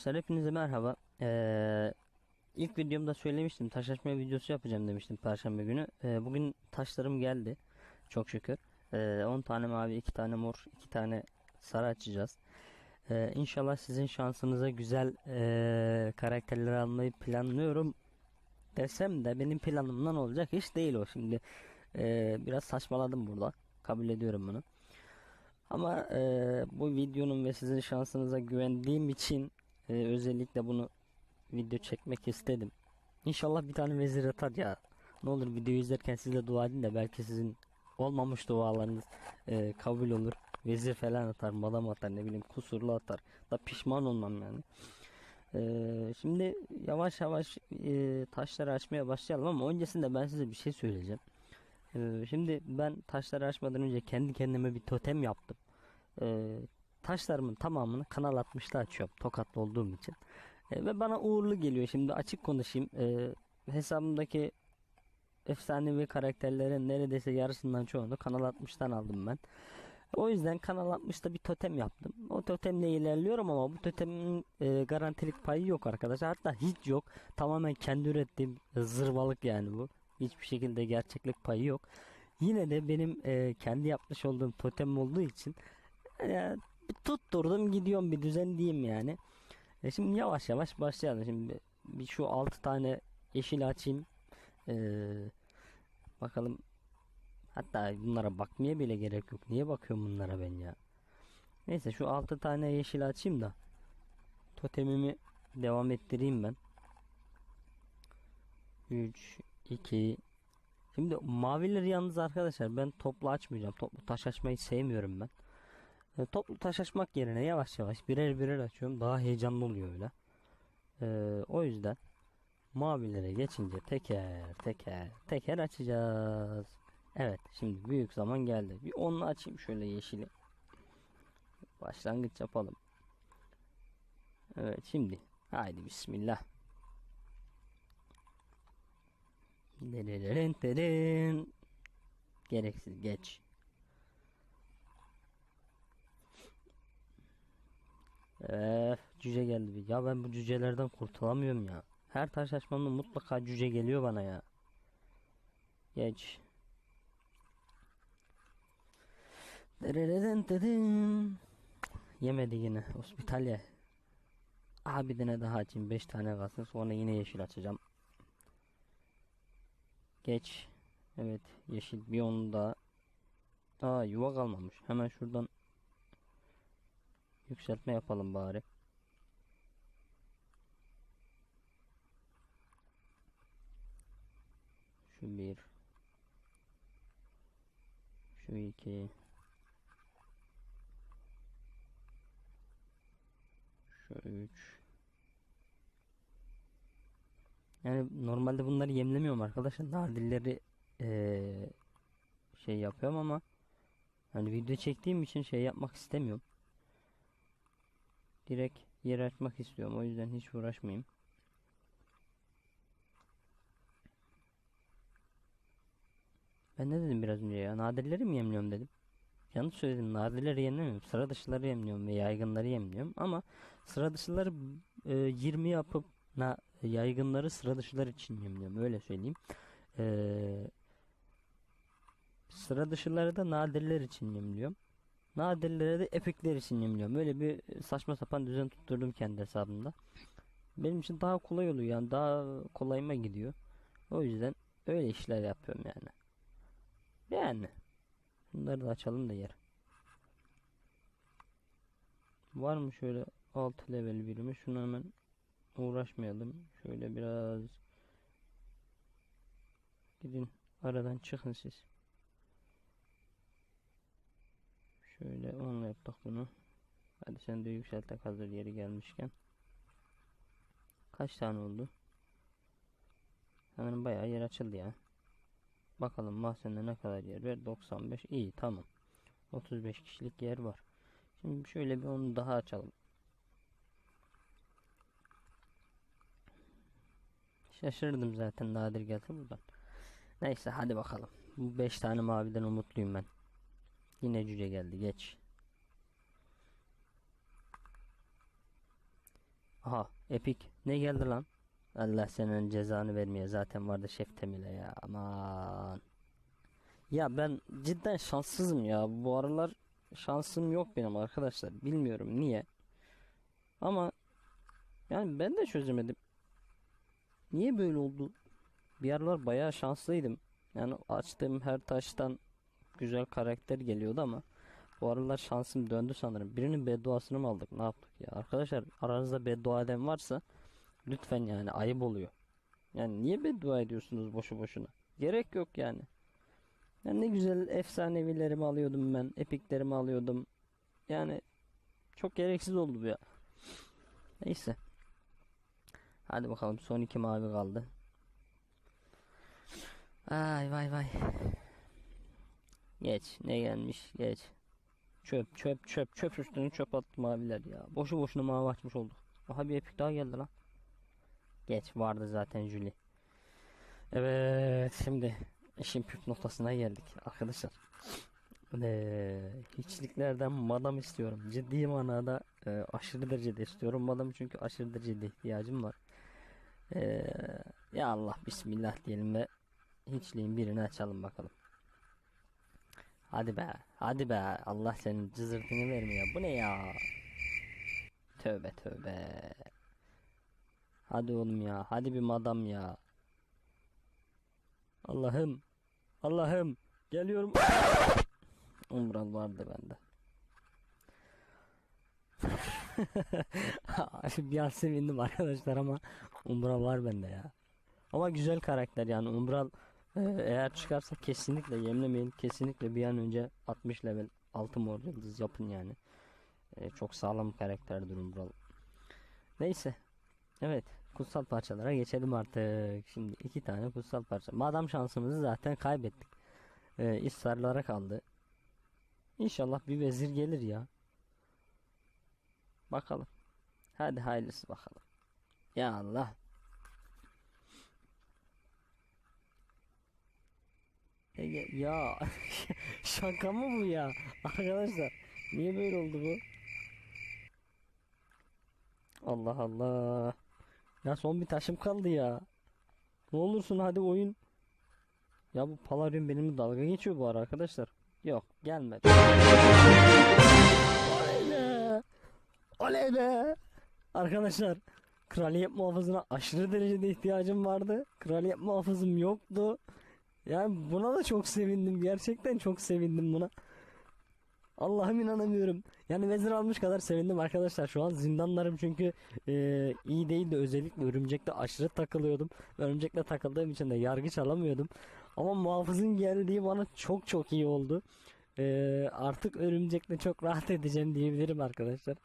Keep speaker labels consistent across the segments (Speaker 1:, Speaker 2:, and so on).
Speaker 1: Arkadaşlar hepinize merhaba. Ee, ilk videomda söylemiştim taşlaşma videosu yapacağım demiştim perşembe günü. Ee, bugün taşlarım geldi. Çok şükür. Ee, 10 tane mavi, 2 tane mor, 2 tane sarı açacağız. Ee, inşallah sizin şansınıza güzel ee, karakterleri almayı planlıyorum. Desem de benim planımdan olacak iş değil o şimdi. Ee, biraz saçmaladım burada. Kabul ediyorum bunu. Ama e, bu videonun ve sizin şansınıza güvendiğim için e, özellikle bunu video çekmek istedim. İnşallah bir tane vezir atar ya. Ne olur videoyu izlerken siz de dua edin de belki sizin olmamış dualarınız e, kabul olur. Vezir falan atar, madam atar, ne bileyim kusurlu atar. Da pişman olmam yani. E, şimdi yavaş yavaş e, taşları açmaya başlayalım ama öncesinde ben size bir şey söyleyeceğim. Ee, şimdi ben taşları açmadan önce kendi kendime bir totem yaptım. Ee, taşlarımın tamamını kanal 60'ta açıyorum tokatlı olduğum için. Ee, ve bana uğurlu geliyor. Şimdi açık konuşayım. Ee, hesabımdaki efsanevi karakterlerin neredeyse yarısından çoğunu kanal 60'tan aldım ben. O yüzden kanal 60'ta bir totem yaptım. O totemle ilerliyorum ama bu totemin e, garantilik payı yok arkadaşlar. Hatta hiç yok. Tamamen kendi ürettiğim zırvalık yani bu. Hiçbir şekilde gerçeklik payı yok. Yine de benim e, kendi yapmış olduğum totem olduğu için e, tutturdum gidiyorum bir düzen diyeyim yani. E, şimdi yavaş yavaş başlayalım. Şimdi bir, bir şu 6 tane yeşil açayım. E, bakalım. Hatta bunlara bakmaya bile gerek yok. Niye bakıyorum bunlara ben ya? Neyse şu 6 tane yeşil açayım da totemimi devam ettireyim ben. 3 2 Şimdi mavileri yalnız arkadaşlar ben toplu açmayacağım. Toplu taş açmayı sevmiyorum ben. E, toplu taş açmak yerine yavaş yavaş birer birer açıyorum. Daha heyecanlı oluyor öyle. E, o yüzden mavilere geçince teker teker teker açacağız. Evet şimdi büyük zaman geldi. Bir onlu açayım şöyle yeşili. Başlangıç yapalım. Evet şimdi haydi bismillah. Derin derin. Gereksiz geç. Öf, cüce geldi bir. Ya ben bu cücelerden kurtulamıyorum ya. Her taş açmamda mutlaka cüce geliyor bana ya. Geç. Derin derin. Yemedi yine. Hospitalya. Abi tane daha açayım. 5 tane kalsın. Sonra yine yeşil açacağım. Geç. Evet yeşil bir onu da. Aa yuva kalmamış. Hemen şuradan yükseltme yapalım bari. Şu bir. Şu iki. Şu üç. Yani normalde bunları yemlemiyorum arkadaşlar. Nadirleri ee, şey yapıyorum ama hani video çektiğim için şey yapmak istemiyorum. Direkt yer açmak istiyorum. O yüzden hiç uğraşmayayım. Ben ne dedim biraz önce ya? Nadirleri mi yemliyorum dedim. Yanlış söyledim. Nadirleri yemlemiyorum. Sıra dışıları yemliyorum ve yaygınları yemliyorum. Ama sıra dışıları e, 20 yapıp na, yaygınları sıra dışılar için yemliyorum. Öyle söyleyeyim. Ee, sıra dışıları da nadirler için yemliyorum. Nadirlere de epikler için yemliyorum. Öyle bir saçma sapan düzen tutturdum kendi hesabımda. Benim için daha kolay oluyor yani daha kolayıma gidiyor. O yüzden öyle işler yapıyorum yani. Yani. Bunları da açalım da yer. Var mı şöyle alt level birimi? Şunu hemen uğraşmayalım. Şöyle biraz gidin aradan çıkın siz. Şöyle onunla yaptık bunu. Hadi sen de yükseltek hazır yeri gelmişken. Kaç tane oldu? Hemen bayağı yer açıldı ya. Bakalım mahzende ne kadar yer var? 95. İyi tamam. 35 kişilik yer var. Şimdi şöyle bir onu daha açalım. Şaşırdım zaten nadir geldi buradan. Neyse hadi bakalım. Bu 5 tane maviden umutluyum ben. Yine cüce geldi geç. Aha epik. Ne geldi lan? Allah senin cezanı vermeye zaten vardı şef temile ya aman. Ya ben cidden şanssızım ya. Bu aralar şansım yok benim arkadaşlar. Bilmiyorum niye. Ama yani ben de çözemedim. Niye böyle oldu? Bir aralar bayağı şanslıydım. Yani açtığım her taştan güzel karakter geliyordu ama bu aralar şansım döndü sanırım. Birinin bedduasını mı aldık? Ne yaptık ya? Arkadaşlar aranızda beddua eden varsa lütfen yani ayıp oluyor. Yani niye beddua ediyorsunuz boşu boşuna? Gerek yok yani. Yani ne güzel efsanevilerimi alıyordum ben. Epiklerimi alıyordum. Yani çok gereksiz oldu bu ya. Neyse. Hadi bakalım son iki mavi kaldı. Ay vay vay. Geç. Ne gelmiş? Geç. Çöp çöp çöp çöp üstüne çöp attı maviler ya. Boşu boşuna mavi açmış olduk. Aha bir epik daha geldi lan. Geç vardı zaten Julie. Evet şimdi işin püf noktasına geldik arkadaşlar. Eee, hiçliklerden madam istiyorum. Ciddi manada e, aşırı derecede istiyorum madam çünkü aşırı derecede ihtiyacım var. Eee, ya Allah bismillah diyelim ve hiçliğin birini açalım bakalım. Hadi be, hadi be. Allah senin cızırtını vermiyor. Bu ne ya? Tövbe tövbe. Hadi oğlum ya, hadi bir madam ya. Allah'ım, Allah'ım, geliyorum. Umbral vardı bende. bir an sevindim arkadaşlar ama Umbral var bende ya. Ama güzel karakter yani Umbral e, eğer çıkarsa kesinlikle yemlemeyin. Kesinlikle bir an önce 60 level 6 mor yıldız yapın yani. E, çok sağlam karakterdir Umbral. Neyse. Evet. Kutsal parçalara geçelim artık. Şimdi iki tane kutsal parça. Madem şansımızı zaten kaybettik. E, İsrarlara kaldı. İnşallah bir vezir gelir ya. Bakalım. Hadi hayırlısı bakalım. Ya Allah. E, Ya, şaka mı bu ya? Arkadaşlar niye böyle oldu bu? Allah Allah. Ya son bir taşım kaldı ya. Ne olursun hadi oyun. Ya bu Palladium benimle dalga geçiyor bu ara arkadaşlar. Yok gelmedi. Oley be. Oley be. Arkadaşlar kraliyet muhafızına aşırı derecede ihtiyacım vardı. Kraliyet muhafızım yoktu. Yani buna da çok sevindim. Gerçekten çok sevindim buna. Allah'ım inanamıyorum. Yani vezir almış kadar sevindim arkadaşlar. Şu an zindanlarım çünkü e, iyi değildi. Özellikle örümcekle aşırı takılıyordum. Örümcekle takıldığım için de yargıç alamıyordum. Ama muhafızın geldiği bana çok çok iyi oldu. E, artık örümcekle çok rahat edeceğim diyebilirim arkadaşlar.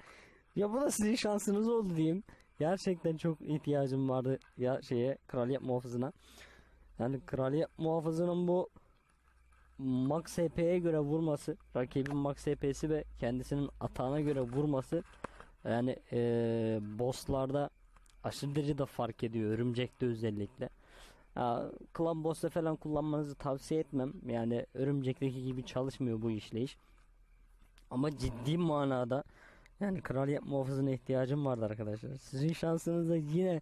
Speaker 1: Ya bu da sizin şansınız oldu diyeyim. Gerçekten çok ihtiyacım vardı ya şeye kraliyet muhafızına. Yani kraliyet muhafızının bu Max HP'ye göre vurması, rakibin Max HP'si ve kendisinin atağına göre vurması yani eee bosslarda aşırı derecede fark ediyor. Örümcekte özellikle. Clan boss'ta falan kullanmanızı tavsiye etmem. Yani örümcekteki gibi çalışmıyor bu işleyiş. Ama ciddi manada yani kraliyet muhafızına ihtiyacım vardı arkadaşlar. Sizin şansınıza yine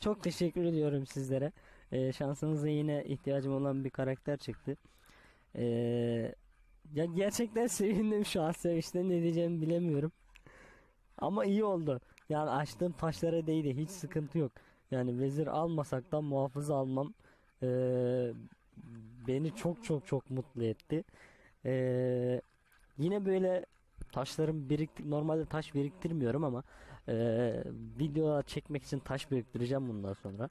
Speaker 1: çok teşekkür ediyorum sizlere. Ee, şansınıza yine ihtiyacım olan bir karakter çıktı. Ee, ya gerçekten sevindim şu an sevinçten ne diyeceğimi bilemiyorum. Ama iyi oldu. Yani açtığım taşlara değdi. Hiç sıkıntı yok. Yani vezir almasak da muhafız almam ee, beni çok çok çok mutlu etti. Ee, yine böyle taşlarım birikti normalde taş biriktirmiyorum ama ee, video çekmek için taş biriktireceğim bundan sonra.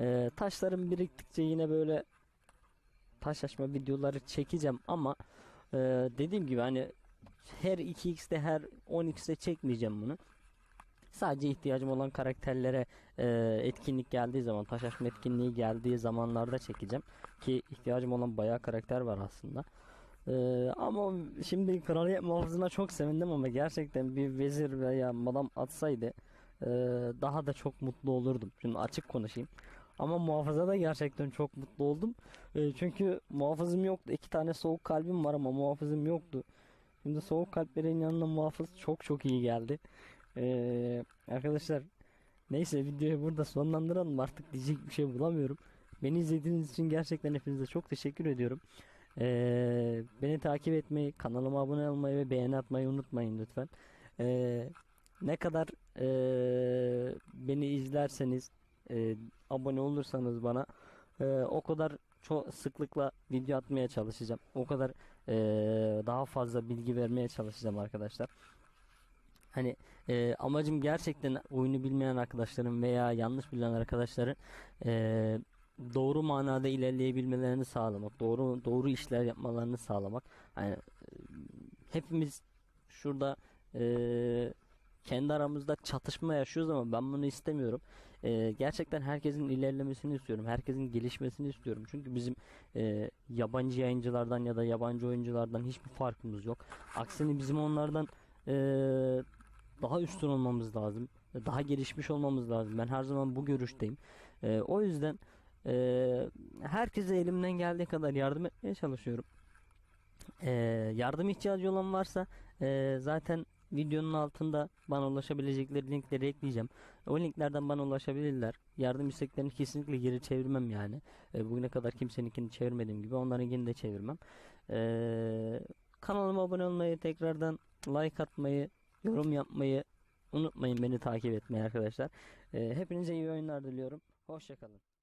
Speaker 1: Ee, taşlarım biriktikçe yine böyle taş açma videoları çekeceğim ama e, dediğim gibi hani her 2x'te her 10x'te çekmeyeceğim bunu. Sadece ihtiyacım olan karakterlere e, etkinlik geldiği zaman, taş açma etkinliği geldiği zamanlarda çekeceğim. Ki ihtiyacım olan bayağı karakter var aslında. E, ama şimdi kraliyet muhafızına çok sevindim ama gerçekten bir vezir veya madam atsaydı e, daha da çok mutlu olurdum. Şimdi açık konuşayım. Ama muhafaza da gerçekten çok mutlu oldum. E, çünkü muhafızım yoktu. İki tane soğuk kalbim var ama muhafızım yoktu. Şimdi soğuk kalplerin yanında muhafız çok çok iyi geldi. E, arkadaşlar Neyse videoyu burada sonlandıralım artık diyecek bir şey bulamıyorum. Beni izlediğiniz için gerçekten hepinize çok teşekkür ediyorum. Ee, beni takip etmeyi, kanalıma abone olmayı ve beğeni atmayı unutmayın lütfen. Ee, ne kadar ee, beni izlerseniz, ee, abone olursanız bana ee, o kadar çok sıklıkla video atmaya çalışacağım. O kadar ee, daha fazla bilgi vermeye çalışacağım arkadaşlar. Hani ee, amacım gerçekten oyunu bilmeyen arkadaşlarım veya yanlış bilen arkadaşların ee, doğru manada ilerleyebilmelerini sağlamak, doğru doğru işler yapmalarını sağlamak. Hani e, hepimiz şurada e, kendi aramızda çatışma yaşıyoruz ama ben bunu istemiyorum. E, gerçekten herkesin ilerlemesini istiyorum. Herkesin gelişmesini istiyorum. Çünkü bizim e, yabancı yayıncılardan ya da yabancı oyunculardan hiçbir farkımız yok. Aksine bizim onlardan e, daha üstün olmamız lazım. Daha gelişmiş olmamız lazım. Ben her zaman bu görüşteyim. E, o yüzden ee, herkese elimden geldiği kadar yardım etmeye çalışıyorum. Ee, yardım ihtiyacı olan varsa ee, zaten videonun altında bana ulaşabilecekleri linkleri ekleyeceğim. O linklerden bana ulaşabilirler. Yardım isteklerini kesinlikle geri çevirmem yani. Ee, bugüne kadar kimseninkini çevirmediğim gibi onlarınkini de çevirmem. Ee, kanalıma abone olmayı, tekrardan like atmayı, yorum yapmayı unutmayın beni takip etmeyi arkadaşlar. Ee, hepinize iyi oyunlar diliyorum. Hoşçakalın.